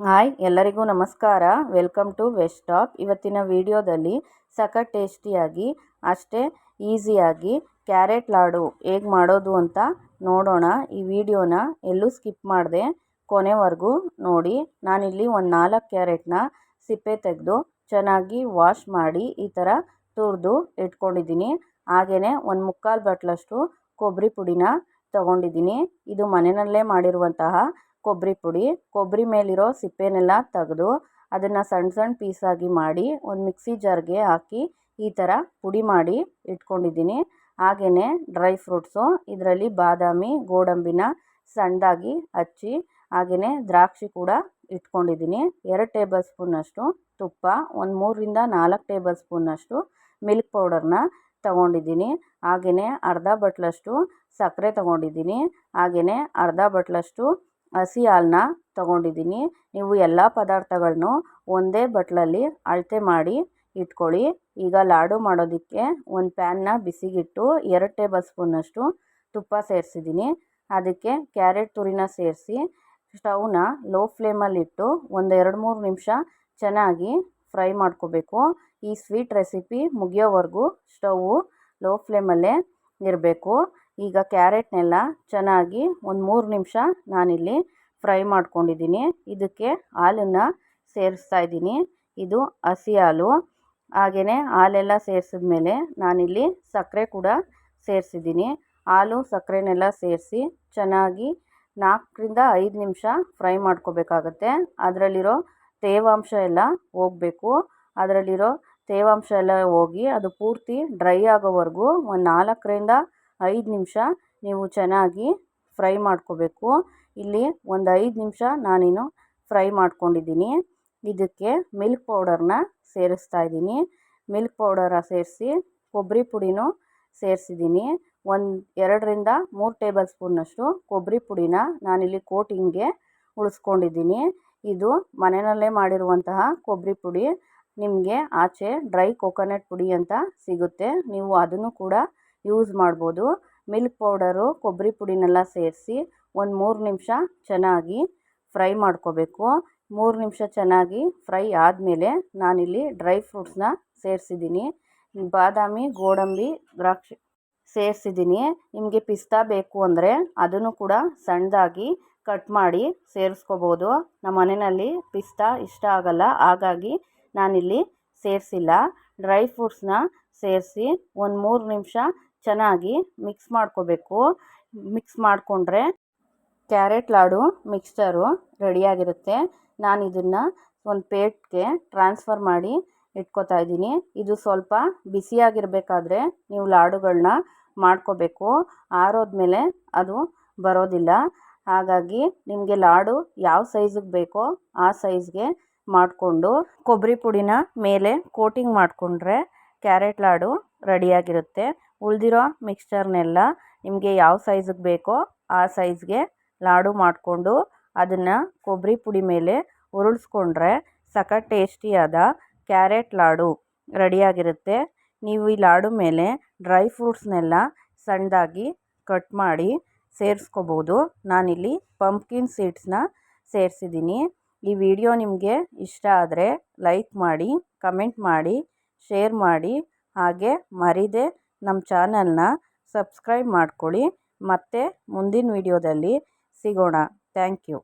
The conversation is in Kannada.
ಹಾಯ್, ಎಲ್ಲರಿಗೂ ನಮಸ್ಕಾರ. ವೆಲ್ಕಮ್ ಟು ವೆಸ್ಟ್ ಟಾಪ್ ಇವತ್ತಿನ ವಿಡಿಯೋದಲ್ಲಿ ಸಖತ್ ಟೇಸ್ಟಿಯಾಗಿ, ಅಷ್ಟೇ ಈಸಿಯಾಗಿ ಕ್ಯಾರೆಟ್ ಲಾಡು ಹೇಗೆ ಮಾಡೋದು ಅಂತ ನೋಡೋಣ. ಈ ವಿಡಿಯೋನ ಎಲ್ಲೂ ಸ್ಕಿಪ್ ಮಾಡಿದೆ ಕೊನೆವರೆಗೂ ನೋಡಿ. ನಾನಿಲ್ಲಿ ಒಂದು ನಾಲ್ಕು ಕ್ಯಾರೆಟ್ನ ಸಿಪ್ಪೆ ತೆಗೆದು ಚೆನ್ನಾಗಿ ವಾಶ್ ಮಾಡಿ ಈ ಥರ ತುರಿದು ಇಟ್ಕೊಂಡಿದ್ದೀನಿ. ಹಾಗೆಯೇ ಒಂದು ಮುಕ್ಕಾಲು ಬಟ್ಲಷ್ಟು ಕೊಬ್ಬರಿ ಪುಡಿನ ತಗೊಂಡಿದ್ದೀನಿ. ಇದು ಮನೆಯಲ್ಲೇ ಮಾಡಿರುವಂತಹ ಕೊಬ್ಬರಿ ಪುಡಿ, ಕೊಬ್ಬರಿ ಮೇಲಿರೋ ಸಿಪ್ಪೆನೆಲ್ಲ ತೆಗೆದು ಅದನ್ನು ಸಣ್ಣ ಸಣ್ಣ ಪೀಸಾಗಿ ಮಾಡಿ ಒಂದು ಮಿಕ್ಸಿ ಜಾರ್ಗೆ ಹಾಕಿ ಈ ಥರ ಪುಡಿ ಮಾಡಿ ಇಟ್ಕೊಂಡಿದ್ದೀನಿ. ಹಾಗೆಯೇ ಡ್ರೈ ಫ್ರೂಟ್ಸು, ಇದರಲ್ಲಿ ಬಾದಾಮಿ, ಗೋಡಂಬಿನ ಸಣ್ಣದಾಗಿ ಹಚ್ಚಿ ಹಾಗೆಯೇ ದ್ರಾಕ್ಷಿ ಕೂಡ ಇಟ್ಕೊಂಡಿದ್ದೀನಿ. ಎರಡು ಟೇಬಲ್ ಸ್ಪೂನಷ್ಟು ತುಪ್ಪ, ಒಂದು ಮೂರರಿಂದ ನಾಲ್ಕು ಟೇಬಲ್ ಸ್ಪೂನಷ್ಟು ಮಿಲ್ಕ್ ಪೌಡರ್ನ ತಗೊಂಡಿದ್ದೀನಿ. ಹಾಗೆಯೇ ಅರ್ಧ ಬಟ್ಲಷ್ಟು ಸಕ್ಕರೆ ತಗೊಂಡಿದ್ದೀನಿ. ಹಾಗೆಯೇ ಅರ್ಧ ಬಟ್ಲಷ್ಟು ಹಸಿ ಹಾಲನ್ನ ತಗೊಂಡಿದ್ದೀನಿ. ನೀವು ಎಲ್ಲ ಪದಾರ್ಥಗಳನ್ನು ಒಂದೇ ಬಟ್ಲಲ್ಲಿ ಅಳತೆ ಮಾಡಿ ಇಟ್ಕೊಳ್ಳಿ. ಈಗ ಲಾಡು ಮಾಡೋದಕ್ಕೆ ಒಂದು ಪ್ಯಾನ್ನ ಬಿಸಿಗಿಟ್ಟು ಎರಡು ಟೇಬಲ್ ಸ್ಪೂನಷ್ಟು ತುಪ್ಪ ಸೇರಿಸಿದ್ದೀನಿ. ಅದಕ್ಕೆ ಕ್ಯಾರೆಟ್ ತುರಿನ ಸೇರಿಸಿ ಸ್ಟವ್ನ ಲೋ ಫ್ಲೇಮಲ್ಲಿಟ್ಟು ಒಂದು ಎರಡು ಮೂರು ನಿಮಿಷ ಚೆನ್ನಾಗಿ ಫ್ರೈ ಮಾಡ್ಕೋಬೇಕು. ಈ ಸ್ವೀಟ್ ರೆಸಿಪಿ ಮುಗಿಯೋವರೆಗೂ ಸ್ಟವ್ವು ಲೋ ಫ್ಲೇಮಲ್ಲೇ ಇರಬೇಕು. ಈಗ ಕ್ಯಾರೆಟ್ನೆಲ್ಲ ಚೆನ್ನಾಗಿ ಒಂದು ಮೂರು ನಿಮಿಷ ನಾನಿಲ್ಲಿ ಫ್ರೈ ಮಾಡ್ಕೊಂಡಿದ್ದೀನಿ. ಇದಕ್ಕೆ ಹಾಲನ್ನು ಸೇರಿಸ್ತಾ ಇದ್ದೀನಿ. ಇದು ಹಸಿ ಹಾಲು. ಹಾಗೆಯೇ ಹಾಲೆಲ್ಲ ಸೇರಿಸಿದ್ಮೇಲೆ ನಾನಿಲ್ಲಿ ಸಕ್ಕರೆ ಕೂಡ ಸೇರಿಸಿದ್ದೀನಿ. ಹಾಲು, ಸಕ್ಕರೆನೆಲ್ಲ ಸೇರಿಸಿ ಚೆನ್ನಾಗಿ ನಾಲ್ಕರಿಂದ ಐದು ನಿಮಿಷ ಫ್ರೈ ಮಾಡ್ಕೋಬೇಕಾಗತ್ತೆ. ಅದರಲ್ಲಿರೋ ತೇವಾಂಶ ಎಲ್ಲ ಹೋಗಬೇಕು. ಅದರಲ್ಲಿರೋ ತೇವಾಂಶ ಎಲ್ಲ ಹೋಗಿ ಅದು ಪೂರ್ತಿ ಡ್ರೈ ಆಗೋವರೆಗೂ ಒಂದು ನಾಲ್ಕರಿಂದ ಐದು ನಿಮಿಷ ನೀವು ಚೆನ್ನಾಗಿ ಫ್ರೈ ಮಾಡ್ಕೋಬೇಕು. ಇಲ್ಲಿ ಒಂದು ಐದು ನಿಮಿಷ ನಾನಿನ್ನು ಫ್ರೈ ಮಾಡ್ಕೊಂಡಿದ್ದೀನಿ. ಇದಕ್ಕೆ ಮಿಲ್ಕ್ ಪೌಡರ್ನ ಸೇರಿಸ್ತಾ ಇದ್ದೀನಿ. ಮಿಲ್ಕ್ ಪೌಡರ ಸೇರಿಸಿ ಕೊಬ್ಬರಿ ಪುಡಿನೂ ಸೇರಿಸಿದ್ದೀನಿ. ಒಂದು ಎರಡರಿಂದ ಮೂರು ಟೇಬಲ್ ಸ್ಪೂನಷ್ಟು ಕೊಬ್ಬರಿ ಪುಡಿನ ನಾನಿಲ್ಲಿ ಕೋಟಿಂಗ್ಗೆ ಉಳಿಸ್ಕೊಂಡಿದ್ದೀನಿ. ಇದು ಮನೆಯಲ್ಲೇ ಮಾಡಿರುವಂತಹ ಕೊಬ್ಬರಿ ಪುಡಿ. ನಿಮಗೆ ಆಚೆ ಡ್ರೈ ಕೊಕೊನಟ್ ಪುಡಿ ಅಂತ ಸಿಗುತ್ತೆ. ನೀವು ಅದನ್ನು ಕೂಡ ಯೂಸ್ ಮಾಡ್ಬೋದು. ಮಿಲ್ಕ್ ಪೌಡರು ಕೊಬ್ಬರಿ ಪುಡಿನೆಲ್ಲ ಸೇರಿಸಿ ಒಂದು ಮೂರು ನಿಮಿಷ ಚೆನ್ನಾಗಿ ಫ್ರೈ ಮಾಡ್ಕೋಬೇಕು. ಮೂರು ನಿಮಿಷ ಚೆನ್ನಾಗಿ ಫ್ರೈ ಆದಮೇಲೆ ನಾನಿಲ್ಲಿ ಡ್ರೈ ಫ್ರೂಟ್ಸ್ನ ಸೇರಿಸಿದ್ದೀನಿ. ಬಾದಾಮಿ, ಗೋಡಂಬಿ, ದ್ರಾಕ್ಷಿ ಸೇರಿಸಿದ್ದೀನಿ. ನಿಮಗೆ ಪಿಸ್ತಾ ಬೇಕು ಅಂದರೆ ಅದನ್ನು ಕೂಡ ಸಣ್ಣದಾಗಿ ಕಟ್ ಮಾಡಿ ಸೇರಿಸ್ಕೋಬೋದು. ನಮ್ಮ ಮನೆಯಲ್ಲಿ ಪಿಸ್ತಾ ಇಷ್ಟ ಆಗಲ್ಲ, ಹಾಗಾಗಿ ನಾನಿಲ್ಲಿ ಸೇರಿಸಿಲ್ಲ. ಡ್ರೈ ಫ್ರೂಟ್ಸ್ನ ಸೇರಿಸಿ ಒಂದು ಮೂರು ನಿಮಿಷ ಚೆನ್ನಾಗಿ ಮಿಕ್ಸ್ ಮಾಡ್ಕೋಬೇಕು. ಮಿಕ್ಸ್ ಮಾಡಿಕೊಂಡ್ರೆ ಕ್ಯಾರೆಟ್ ಲಾಡು ಮಿಕ್ಸ್ಚರು ರೆಡಿಯಾಗಿರುತ್ತೆ ನಾನು ಇದನ್ನು ಒಂದು ಪ್ಲೇಟ್ಗೆ ಟ್ರಾನ್ಸ್ಫರ್ ಮಾಡಿ ಇಟ್ಕೋತಾ ಇದ್ದೀನಿ. ಇದು ಸ್ವಲ್ಪ ಬಿಸಿಯಾಗಿರಬೇಕಾದ್ರೆ ನೀವು ಲಾಡುಗಳನ್ನ ಮಾಡ್ಕೋಬೇಕು. ಆರೋದ್ಮೇಲೆ ಅದು ಬರೋದಿಲ್ಲ. ಹಾಗಾಗಿ ನಿಮಗೆ ಲಾಡು ಯಾವ ಸೈಜಿಗೆ ಬೇಕೋ ಆ ಸೈಜ್ಗೆ ಮಾಡಿಕೊಂಡು ಕೊಬ್ಬರಿ ಪುಡಿನ ಮೇಲೆ ಕೋಟಿಂಗ್ ಮಾಡಿಕೊಂಡ್ರೆ ಕ್ಯಾರೆಟ್ ಲಾಡು ರೆಡಿಯಾಗಿರುತ್ತೆ ಉಳಿದಿರೋ ಮಿಕ್ಸ್ಚರ್ನೆಲ್ಲ ನಿಮಗೆ ಯಾವ ಸೈಜಿಗೆ ಬೇಕೋ ಆ ಸೈಜ್ಗೆ ಲಾಡು ಮಾಡಿಕೊಂಡು ಅದನ್ನು ಕೊಬ್ಬರಿ ಪುಡಿ ಮೇಲೆ ಉರುಳಿಸ್ಕೊಂಡ್ರೆ ಸಖತ್ ಟೇಸ್ಟಿಯಾದ ಕ್ಯಾರೆಟ್ ಲಾಡು ರೆಡಿಯಾಗಿರುತ್ತೆ. ನೀವು ಈ ಲಾಡು ಮೇಲೆ ಡ್ರೈ ಫ್ರೂಟ್ಸ್ನೆಲ್ಲ ಸಣ್ಣದಾಗಿ ಕಟ್ ಮಾಡಿ ಸೇರಿಸ್ಕೋಬೋದು. ನಾನಿಲ್ಲಿ ಪಂಪ್ಕಿನ್ ಸೀಡ್ಸ್ನ ಸೇರಿಸಿದ್ದೀನಿ. ಈ ವಿಡಿಯೋ ನಿಮಗೆ ಇಷ್ಟ ಆದರೆ ಲೈಕ್ ಮಾಡಿ ಕಮೆಂಟ್ ಮಾಡಿ ಶೇರ್ ಮಾಡಿ, ಹಾಗೆ ಮರೀದೆ ನಮ್ಮ ಚಾನಲ್ನ ಸಬ್ಸ್ಕ್ರೈಬ್ ಮಾಡ್ಕೊಳ್ಳಿ. ಮತ್ತು ಮುಂದಿನ ವೀಡಿಯೋದಲ್ಲಿ ಸಿಗೋಣ. Thank you.